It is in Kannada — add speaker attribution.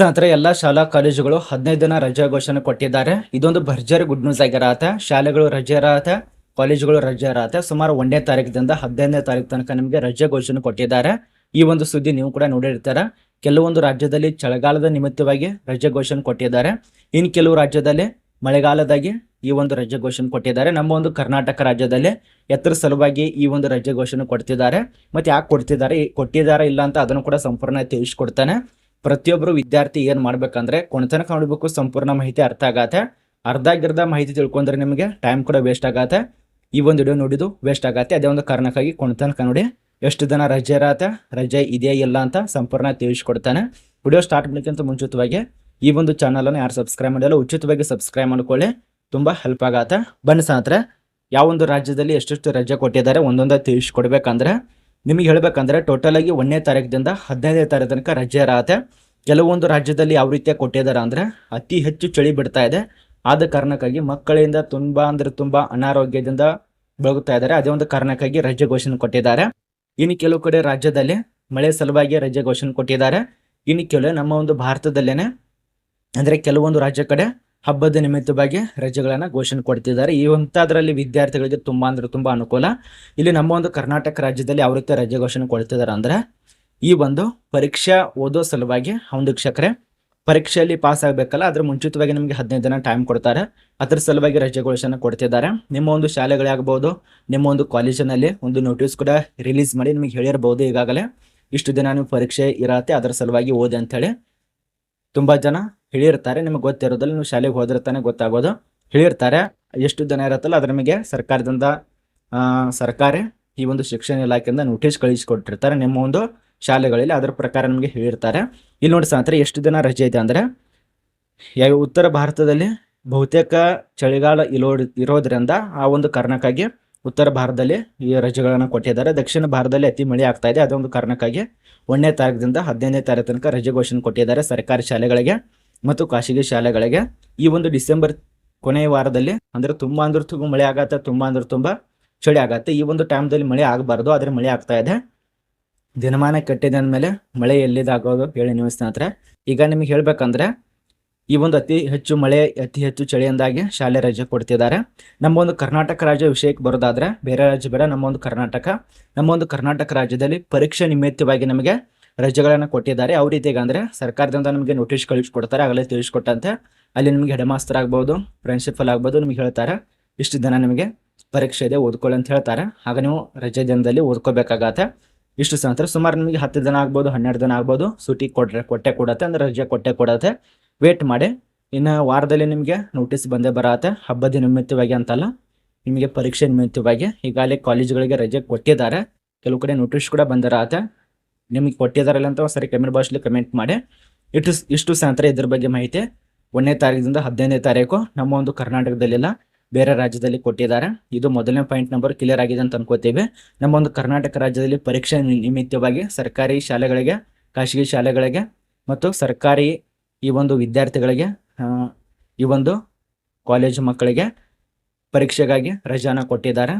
Speaker 1: ಸ್ನೇಹಿತರೆ, ಎಲ್ಲ ಶಾಲಾ ಕಾಲೇಜುಗಳು ಹದಿನೈದು ದಿನ ರಜೆ ಘೋಷಣೆ ಕೊಟ್ಟಿದ್ದಾರೆ. ಇದೊಂದು ಭರ್ಜರಿ ಗುಡ್ ನ್ಯೂಸ್ ಆಗಿರತ್ತೆ ಶಾಲೆಗಳು ರಜೆ ಇರತ್ತೆ, ಕಾಲೇಜುಗಳು ರಜೆ ಇರತ್ತೆ. ಸುಮಾರು ಒಂದನೇ ತಾರೀಕಿನಿಂದ ಹದಿನೈದನೇ ತಾರೀಕು ತನಕ ನಿಮಗೆ ರಜೆ ಘೋಷಣೆ ಕೊಟ್ಟಿದ್ದಾರೆ. ಈ ಒಂದು ಸುದ್ದಿ ನೀವು ಕೂಡ ನೋಡಿರ್ತಾರೆ. ಕೆಲವೊಂದು ರಾಜ್ಯದಲ್ಲಿ ಚಳಿಗಾಲದ ನಿಮಿತ್ತವಾಗಿ ರಜೆ ಘೋಷಣೆ ಕೊಟ್ಟಿದ್ದಾರೆ. ಇನ್ನು ಕೆಲವು ರಾಜ್ಯದಲ್ಲಿ ಮಳೆಗಾಲದಾಗಿ ಈ ಒಂದು ರಜೆ ಘೋಷಣೆ ಕೊಟ್ಟಿದ್ದಾರೆ. ನಮ್ಮ ಒಂದು ಕರ್ನಾಟಕ ರಾಜ್ಯದಲ್ಲಿ ಎತ್ತರ ಸಲುವಾಗಿ ಈ ಒಂದು ರಜೆ ಘೋಷಣೆ ಕೊಡ್ತಿದ್ದಾರೆ. ಮತ್ತೆ ಯಾಕೆ ಕೊಡ್ತಿದ್ದಾರೆ, ಕೊಟ್ಟಿದ್ದಾರೆ ಇಲ್ಲ ಅಂತ ಅದನ್ನು ಕೂಡ ಸಂಪೂರ್ಣ ತಿಳಿಸ್ಕೊಡ್ತಾನೆ. ಪ್ರತಿಯೊಬ್ಬರು ವಿದ್ಯಾರ್ಥಿ ಏನು ಮಾಡ್ಬೇಕಂದ್ರೆ ಕೊನೆತನಕ ನೋಡ್ಬೇಕು ಸಂಪೂರ್ಣ ಮಾಹಿತಿ ಅರ್ಥ ಆಗತ್ತೆ. ಅರ್ಧ ಗಿರ್ಧ ಮಾಹಿತಿ ತಿಳ್ಕೊಂಡ್ರೆ ನಿಮಗೆ ಟೈಮ್ ಕೂಡ ವೇಸ್ಟ್ ಆಗತ್ತೆ. ಈ ಒಂದು ವಿಡಿಯೋ ನೋಡಿದ್ದು ವೇಸ್ಟ್ ಆಗತ್ತೆ. ಅದೇ ಒಂದು ಕಾರಣಕ್ಕಾಗಿ ಕೊನೆತನಕ ನೋಡಿ ಎಷ್ಟು ದಿನ ರಜೆ ಇರತ್ತೆ, ರಜೆ ಇದೆಯಾ ಇಲ್ಲ ಅಂತ ಸಂಪೂರ್ಣ ತಿಳಿಸ್ಕೊಡ್ತಾನೆ. ವಿಡಿಯೋ ಸ್ಟಾರ್ಟ್ ಮಾಡೋಕ್ಕಿಂತ ಮುಂಚಿತವಾಗಿ ಈ ಒಂದು ಚಾನಲ್ ಅನ್ನು ಯಾರು ಸಬ್ಸ್ಕ್ರೈಬ್ ಮಾಡಿಲ್ಲ, ಉಚಿತವಾಗಿ ಸಬ್ಸ್ಕ್ರೈಬ್ ಮಾಡ್ಕೊಳ್ಳಿ. ತುಂಬಾ ಹೆಲ್ಪ್ ಆಗತ್ತೆ. ಬನ್ನಿ ಸ್ನೇಹಿತರೆ, ಯಾವ ಒಂದು ರಾಜ್ಯದಲ್ಲಿ ಎಷ್ಟೆಷ್ಟು ರಜೆ ಕೊಟ್ಟಿದ್ದಾರೆ ಒಂದೊಂದೇ ತಿಳಿಸ್ಕೊಡ್ಬೇಕಂದ್ರೆ ನಿಮಗೆ ಹೇಳಬೇಕಂದ್ರೆ ಟೋಟಲ್ ಆಗಿ ಒಂದನೇ ತಾರೀಕಿಂದ ಹದಿನೈದನೇ ತಾರೀಕು ತನಕ ರಜೆ ಇರತ್ತೆ. ಕೆಲವೊಂದು ರಾಜ್ಯದಲ್ಲಿ ಯಾವ ರೀತಿಯ ಕೊಟ್ಟಿದ್ದಾರೆ ಅಂದ್ರೆ ಅತಿ ಹೆಚ್ಚು ಚಳಿ ಬಿಡ್ತಾ ಇದೆ. ಆದ ಕಾರಣಕ್ಕಾಗಿ ಮಕ್ಕಳಿಂದ ತುಂಬಾ ಅಂದ್ರೆ ತುಂಬಾ ಅನಾರೋಗ್ಯದಿಂದ ಬಳಗುತ್ತಾ ಇದ್ದಾರೆ. ಅದೇ ಒಂದು ಕಾರಣಕ್ಕಾಗಿ ರಜೆ ಘೋಷಣೆ ಕೊಟ್ಟಿದ್ದಾರೆ. ಇನ್ನು ಕೆಲವು ಕಡೆ ರಾಜ್ಯದಲ್ಲಿ ಮಳೆ ಸಲುವಾಗಿ ರಜೆ ಘೋಷಣೆ ಕೊಟ್ಟಿದ್ದಾರೆ. ಇನ್ನು ಕೆಲವು ನಮ್ಮ ಒಂದು ಭಾರತದಲ್ಲೇನೆ ಅಂದ್ರೆ ಕೆಲವೊಂದು ರಾಜ್ಯ ಕಡೆ ಹಬ್ಬದ ನಿಮಿತ್ತವಾಗಿ ರಜೆಗಳನ್ನ ಘೋಷಣೆ ಕೊಡ್ತಿದ್ದಾರೆ. ಈ ವಿದ್ಯಾರ್ಥಿಗಳಿಗೆ ತುಂಬಾ ಅಂದ್ರೆ ತುಂಬಾ ಅನುಕೂಲ. ಇಲ್ಲಿ ನಮ್ಮ ಒಂದು ಕರ್ನಾಟಕ ರಾಜ್ಯದಲ್ಲಿ ಯಾವ ರೀತಿ ರಜೆ ಘೋಷಣೆ ಕೊಡ್ತಿದ್ದಾರೆ ಅಂದ್ರೆ, ಈ ಒಂದು ಪರೀಕ್ಷಾ ಓದೋ ಸಲುವಾಗಿ ಒಂದು ಶಿಕ್ಷಕರೇ ಪರೀಕ್ಷೆಯಲ್ಲಿ ಪಾಸ್ ಆಗಬೇಕಲ್ಲ, ಅದ್ರ ಮುಂಚಿತವಾಗಿ ನಿಮಗೆ ಹದಿನೈದು ದಿನ ಟೈಮ್ ಕೊಡ್ತಾರೆ. ಅದ್ರ ಸಲುವಾಗಿ ರಜೆ ಘೋಷಣೆ ಕೊಡ್ತಿದ್ದಾರೆ. ನಿಮ್ಮ ಒಂದು ಶಾಲೆಗಳೇ ಆಗ್ಬೋದು ನಿಮ್ಮ ಒಂದು ಕಾಲೇಜಿನಲ್ಲಿ ಒಂದು ನೋಟಿಸ್ ಕೂಡ ರಿಲೀಸ್ ಮಾಡಿ ನಿಮಗೆ ಹೇಳಿರ್ಬೋದು ಈಗಾಗಲೇ. ಇಷ್ಟು ದಿನ ನೀವು ಪರೀಕ್ಷೆ ಇರತ್ತೆ, ಅದರ ಸಲುವಾಗಿ ಓದಿ ಅಂತೇಳಿ ತುಂಬಾ ಜನ ಹೇಳಿರ್ತಾರೆ. ನಿಮಗೆ ಗೊತ್ತಿರೋದಲ್ಲ ನೀವು ಶಾಲೆಗೆ ಹೋದಿರ್ತಾನೆ ಗೊತ್ತಾಗೋದು. ಹೇಳಿರ್ತಾರೆ. ಎಷ್ಟು ದಿನ ಇರುತ್ತಲ್ಲ ಅದ್ರ ನಿಮಗೆ ಸರ್ಕಾರದಿಂದ ಸರ್ಕಾರ ಈ ಒಂದು ಶಿಕ್ಷಣ ಇಲಾಖೆಯಿಂದ ನೋಟಿಸ್ ಕಳಿಸಿಕೊಟ್ಟಿರ್ತಾರೆ. ನಿಮ್ಮ ಒಂದು ಶಾಲೆಗಳಲ್ಲಿ ಅದರ ಪ್ರಕಾರ ನಿಮಗೆ ಹೇಳಿರ್ತಾರೆ. ಇಲ್ಲಿ ನೋಡಿ ಸ್ನೇಹಿತರೆ, ಎಷ್ಟು ದಿನ ರಜೆ ಇದೆ ಅಂದ್ರೆ, ಯಾವ ಉತ್ತರ ಭಾರತದಲ್ಲಿ ಬಹುತೇಕ ಚಳಿಗಾಲ ಇರೋ ಇರೋದ್ರಿಂದ ಆ ಒಂದು ಕಾರಣಕ್ಕಾಗಿ ಉತ್ತರ ಭಾರತದಲ್ಲಿ ಈ ರಜೆಗಳನ್ನು ಕೊಟ್ಟಿದ್ದಾರೆ. ದಕ್ಷಿಣ ಭಾರತದಲ್ಲಿ ಅತಿ ಮಳೆ ಆಗ್ತಾ ಇದೆ. ಅದೊಂದು ಕಾರಣಕ್ಕಾಗಿ ಒಂದನೇ ತಾರೀಕದಿಂದ ಹದಿನೈದನೇ ತಾರೀಕು ತನಕ ರಜೆ ಘೋಷಣೆ ಕೊಟ್ಟಿದ್ದಾರೆ ಸರ್ಕಾರಿ ಶಾಲೆಗಳಿಗೆ. ಮತ್ತು ಖಾಸಗಿ ಶಾಲೆಗಳಿಗೆ ಈ ಒಂದು ಡಿಸೆಂಬರ್ ಕೊನೆಯ ವಾರದಲ್ಲಿ, ಅಂದ್ರೆ ತುಂಬಾ ಅಂದ್ರೆ ತುಂಬ ಮಳೆ ಆಗತ್ತೆ, ತುಂಬಾ ಅಂದ್ರೆ ತುಂಬಾ ಚಳಿ ಆಗತ್ತೆ. ಈ ಒಂದು ಟೈಮ್ದಲ್ಲಿ ಮಳೆ ಆಗಬಾರ್ದು, ಆದರೆ ಮಳೆ ಆಗ್ತಾ ಇದೆ. ದಿನಮಾನ ಕಟ್ಟಿದ ಅಂದಮೇಲೆ ಮಳೆ ಎಲ್ಲಿದಾಗೋದು ಹೇಳಿ ನೀವು ಸ್ನೇಹಿತರೆ. ಈಗ ನಿಮಗೆ ಹೇಳ್ಬೇಕಂದ್ರೆ, ಈ ಒಂದು ಅತಿ ಹೆಚ್ಚು ಮಳೆ, ಅತಿ ಹೆಚ್ಚು ಚಳಿಯಿಂದಾಗಿ ಶಾಲೆ ರಜೆ ಕೊಡ್ತಿದ್ದಾರೆ. ನಮ್ಮ ಒಂದು ಕರ್ನಾಟಕ ರಾಜ್ಯ ವಿಷಯಕ್ಕೆ ಬರೋದಾದ್ರೆ, ಬೇರೆ ರಾಜ್ಯ ಬೇಡ, ನಮ್ಮ ಒಂದು ಕರ್ನಾಟಕ. ನಮ್ಮ ಒಂದು ಕರ್ನಾಟಕ ರಾಜ್ಯದಲ್ಲಿ ಪರೀಕ್ಷೆ ನಿಮಿತ್ತವಾಗಿ ನಮಗೆ ರಜೆಗಳನ್ನು ಕೊಟ್ಟಿದ್ದಾರೆ. ಯಾವ ರೀತಿಗೆ ಅಂದರೆ ಸರ್ಕಾರದಿಂದ ನಮಗೆ ನೋಟಿಸ್ ಕಳಿಸ್ಕೊಡ್ತಾರೆ. ಆಗಲೇ ತಿಳಿಸ್ಕೊಟ್ಟಂತೆ. ಅಲ್ಲಿ ನಿಮಗೆ ಹೆಡ್ ಮಾಸ್ತರ್ ಆಗ್ಬೋದು ಪ್ರಿನ್ಸಿಪಲ್ ಆಗ್ಬೋದು ನಿಮ್ಗೆ ಹೇಳ್ತಾರೆ. ಇಷ್ಟು ದಿನ ನಿಮಗೆ ಪರೀಕ್ಷೆ ಇದೆ, ಓದ್ಕೊಳ್ಳಿ ಅಂತ ಹೇಳ್ತಾರೆ. ಆಗ ನೀವು ರಜೆ ದಿನದಲ್ಲಿ ಓದ್ಕೋಬೇಕಾಗತ್ತೆ. ಇಷ್ಟು ಸಂತರ ಸುಮಾರು ನಿಮಗೆ ಹತ್ತು ದಿನ ಆಗ್ಬೋದು, ಹನ್ನೆರಡು ದಿನ ಆಗ್ಬೋದು. ಸೂಟಿ ಕೊಡ್ರೆ ಕೊಟ್ಟೆ ಕೊಡತ್ತೆ, ಅಂದ್ರೆ ರಜೆ ಕೊಟ್ಟೆ ಕೊಡತ್ತೆ. ವೇಟ್ ಮಾಡಿ. ಇನ್ನು ವಾರದಲ್ಲಿ ನಿಮಗೆ ನೋಟಿಸ್ ಬಂದೇ ಬರತ್ತೆ. ಹಬ್ಬದ ನಿಮಿತ್ತವಾಗಿ ಅಂತಲ್ಲ, ನಿಮಗೆ ಪರೀಕ್ಷೆ ನಿಮಿತ್ತವಾಗಿ ಈಗಾಗಲೇ ಕಾಲೇಜುಗಳಿಗೆ ರಜೆ ಕೊಟ್ಟಿದ್ದಾರೆ. ಕೆಲವು ಕಡೆ ನೋಟಿಸ್ ಕೂಡ ಬಂದಿರತ್ತೆ. ನಿಮಗೆ ಕೊಟ್ಟಿದ್ದಾರಲ್ಲ ಅಂತ ಸರಿ ಕಮೆಂಟ್ ಬಾಕ್ಸ್ಲಿ ಕಮೆಂಟ್ ಮಾಡಿ. ಇಷ್ಟು ಇಷ್ಟು ಸಂತರ ಇದ್ರ ಬಗ್ಗೆ ಮಾಹಿತಿ ಒಂದನೇ ತಾರೀಕಿಂದ ಹದಿನೈದನೇ ತಾರೀಕು ನಮ್ಮ ಒಂದು ಕರ್ನಾಟಕದಲ್ಲೆಲ್ಲ ಬೇರೆ ರಾಜ್ಯದಲ್ಲಿ ಕೊಟ್ಟಿದ್ದಾರೆ. ಇದು ಮೊದಲನೇ ಪಾಯಿಂಟ್ ನಂಬರ್ ಕ್ಲಿಯರ್ ಆಗಿದೆ ಅಂತ ಅನ್ಕೋತೀವಿ. ನಮ್ಮ ಒಂದು ಕರ್ನಾಟಕ ರಾಜ್ಯದಲ್ಲಿ ಪರೀಕ್ಷೆ ನಿಮಿತ್ತವಾಗಿ ಸರ್ಕಾರಿ ಶಾಲೆಗಳಿಗೆ, ಖಾಸಗಿ ಶಾಲೆಗಳಿಗೆ ಮತ್ತು ಸರ್ಕಾರಿ ಈ ಒಂದು ವಿದ್ಯಾರ್ಥಿಗಳಿಗೆ ಈ ಒಂದು ಕಾಲೇಜು ಮಕ್ಕಳಿಗೆ ಪರೀಕ್ಷೆಗಾಗಿ ರಜಾನ ಕೊಟ್ಟಿದ್ದಾರೆ.